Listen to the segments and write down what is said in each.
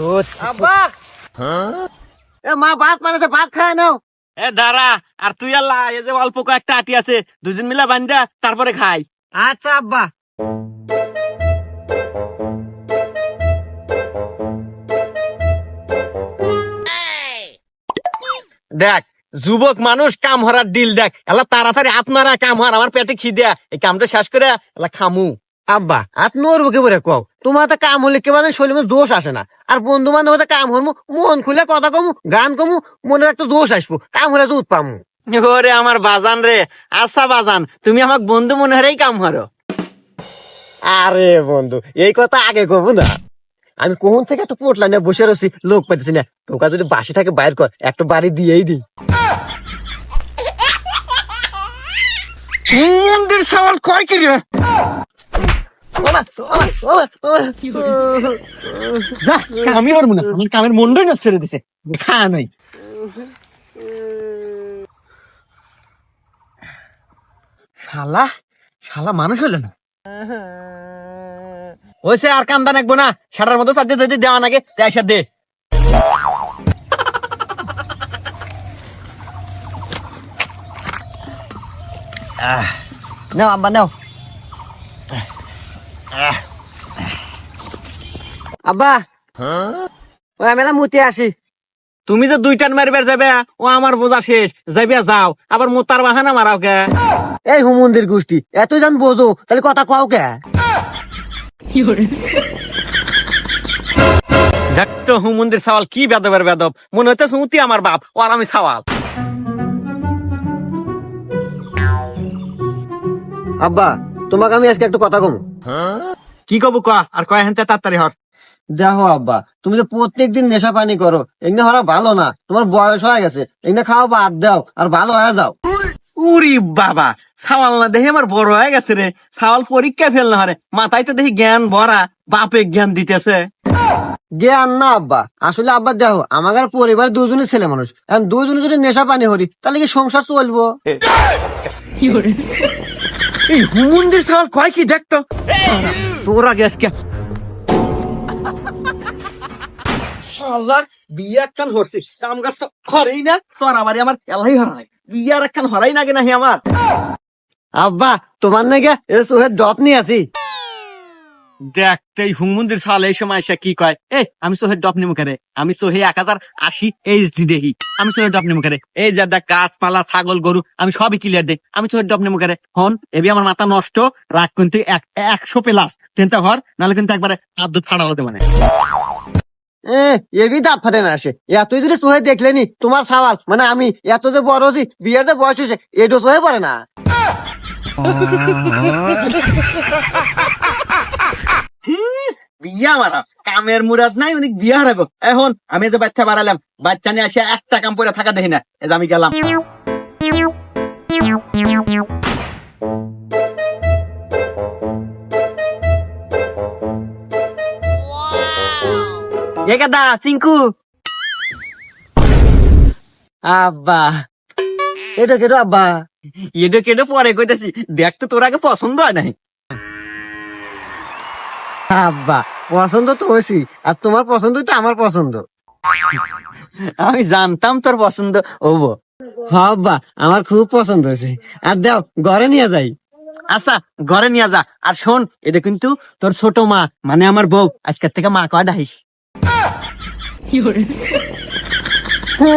রোজ আব্বা! এ মা ভাত মানেছে ভাত খায় নাও। এ দাঁড়া আর তুই আল্লাহ এই যে অল্প কয়েকটা আটি আছে দুজন মিলা বান্ধা তারপরে খাই। আচ্ছা আব্বা। দেখ যুবক মানুষ কাম হরার ডিল দেখ। এলা তাড়াতাড়ি আপনারা কাম হর আমার পেটে খিদে। এই কামটা শেষ করে এলা খামু। আব্বা আত নড়বো কে বলে কও তোমার তো কাম হলে কে মানে শরীরে জোশ আসে না। আর বন্ধু বান্ধব কাম হরমু মন খুলে কথা কমু গান কমু মনে একটা জোশ আসব কাম হলে দুধ পামু। ওরে আমার বাজান রে আচ্ছা বাজান তুমি আমার বন্ধু মনে হরেই কাম হরো। আরে বন্ধু এই কথা আগে কবু না। আমি কোন থেকে একটা পোটলা নিয়ে বসে রয়েছি লোক পাইতেছি না। তোকে যদি বাসি থাকে বাইর কর একটা বাড়ি দিয়েই দিই। মন্দির সওয়াল কয় কি রে। যা কামই হরমু না আমার কামের নষ্ট করে দিছে। নাই। শালা শালা মানুষ হলো না। ওইসে আর কান্দা নাকবো না সাটার মতো চারটে যদি দেওয়া নাগে সে দে নাও আব্বা, নাও। আব্বা। আমি না মুতে আসি। তুমি যে দুই টান মারবার যাবে ও আমার বোঝা শেষ। যাইবে যাও। আবার মোতার বাহানা মারাও কে? এই হুমন্দির গোষ্ঠী এত জান বোঝো তাহলে কথা কও কে? দেখ তো হুমন্দির সওয়াল কি বেদবের বেদব। মনে হচ্ছে সুতি আমার বাপ ও আর আমি সওয়াল। আব্বা তোমাকে আমি আজকে একটা কথা কম। কি কব ক আর কয় হেনতে তাড়াতাড়ি হর। দেখো আব্বা তুমি তো প্রত্যেক দিন নেশা পানি করো। এগুলো হওয়া ভালো না। তোমার বয়স হয়ে গেছে। এগুলো খাওয়া বাদ দাও আর ভালো হয়ে যাও। উরি বাবা সাওয়াল না দেখি আমার বড় হয়ে গেছে রে। সাওয়াল পরীক্ষা ফেল না হরে মাথায় তো দেখি জ্ঞান ভরা বাপে জ্ঞান দিতেছে। জ্ঞান না আব্বা। আসলে আব্বা দেখো আমাদের পরিবার দুজনের ছেলে মানুষ। এখন দুজনে যদি নেশা পানি হরি তাহলে কি সংসার চলবো? এই হুমন্দির সাওয়াল কয় কি দেখতো? তোরা গ্যাস কে? শালা বিয়া একখান হরছি। কাম গাছ তো হরেই না তোর আমার বিয়ার একখান হরাই আমার? আব্বা, তোমার নাকি এ ডপ নিয়ে আছি। এই হুমন্দির সাল এই সময় এসে কি কয়? এ আমি সোহের ডপ নিমু করে আমি সোহে এক হাজার আশি এইচডি দেখি। আমি সোহের ডপ নিমু করে এই যা দেখ, গাছপালা, ছাগল, গরু, আমি সবই ক্লিয়ার দেখ আমি সোহের ডপ নিমু করে হন এবি আমার মাথা নষ্ট, রাগ কিন্তু এক, একশো প্লাস চিন্তা কর নাহলে কিন্তু একবারে ফাড়া হতে মানে। এবি দাঁত ফাটে না আসে এতই যদি দেখলেনি, তোমার সাওয়াল মানে আমি এত যে বড় হচ্ছি বিয়ের যে বয়স হয়েছে এটো পড়ে না। বিয়া মারা। কামের মুরাদ নাই, উনি বিয়া হারাবো এখন আমি যে বাচ্চা বাড়ালাম বাচ্চা নিয়ে আসে একটা কাম পরে থাকা দেখি না। আমি গেলাম। এ গাদা চিঙ্কু আব্বা। এটা কেটো আব্বা। এডো কেডো পরে কইতেছি, দেখ তো তোর আগে পছন্দ হয় নাই। আব্বা, পছন্দ তো হয়েছি আর তোমার পছন্দই তো আমার পছন্দ। আমি জানতাম তোর পছন্দ হব আব্বা, আমার খুব পছন্দ হয়েছে। আর দাও, ঘরে নিয়ে যাই। আচ্ছা ঘরে নিয়ে যা। আর শোন এটা কিন্তু তোর ছোট মা মানে আমার বউ, আজকের থেকে মা কয় ডাইস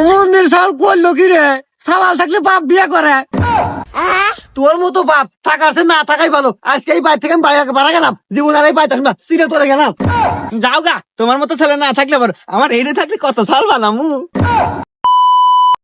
মন্দির সাল করল কি রে? সাওয়াল থাকলে বাপ বিয়ে করে। তোর মতো বাপ চেয়ে না থাকাই ভালো। আজকে এই বাইর থেকে আমি বাড়া গেলাম। জীবন আর এই বাইর থাকলাম সিরে তোরে গেলাম। যাও গা, তোমার মতো ছেলে না থাকলে আমার এইটা থাকলে কত সাল বানামু?